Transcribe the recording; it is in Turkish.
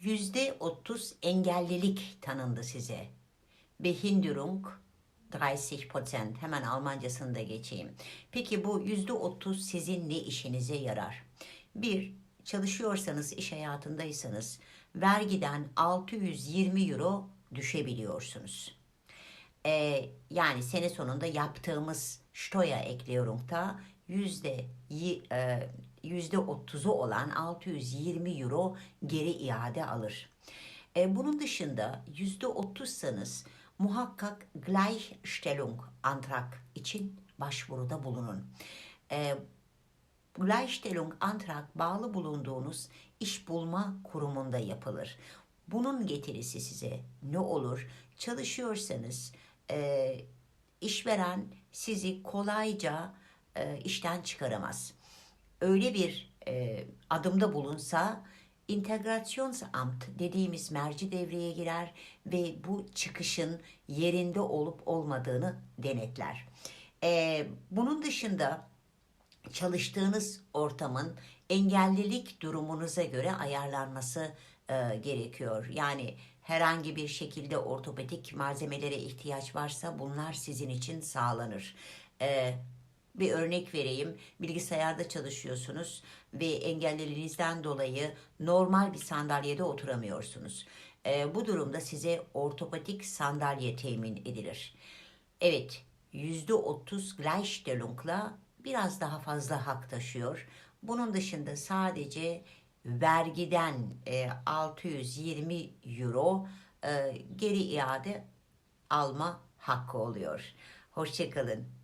yüzde otuz engellilik tanındı size. Behinderung 30 Prozent. Hemen Almancasını da geçeyim. Peki bu yüzde otuz sizin ne işinize yarar? Bir, çalışıyorsanız, iş hayatındaysanız vergiden 620 euro düşebiliyorsunuz. Ee, yani sene sonunda yaptığımız Steuer ekliyorum da yüzde yi- e, yüzde otuzu olan 620 euro geri iade alır. E, bunun dışında yüzde otuzsanız muhakkak Gleichstellung Antrag için başvuruda bulunun. E, Gleichstellung Antrag bağlı bulunduğunuz iş bulma kurumunda yapılır. Bunun getirisi size ne olur? Çalışıyorsanız e, işveren sizi kolayca e, işten çıkaramaz. Öyle bir e, adımda bulunsa integrationsamt dediğimiz merci devreye girer ve bu çıkışın yerinde olup olmadığını denetler. E, bunun dışında çalıştığınız ortamın engellilik durumunuza göre ayarlanması e, gerekiyor. Yani herhangi bir şekilde ortopedik malzemelere ihtiyaç varsa bunlar sizin için sağlanır. E, bir örnek vereyim. Bilgisayarda çalışıyorsunuz ve engelliliğinizden dolayı normal bir sandalyede oturamıyorsunuz. E, bu durumda size ortopedik sandalye temin edilir. Evet, %30 Gleichstellung'la biraz daha fazla hak taşıyor. Bunun dışında sadece vergiden e, 620 euro e, geri iade alma hakkı oluyor. Hoşçakalın.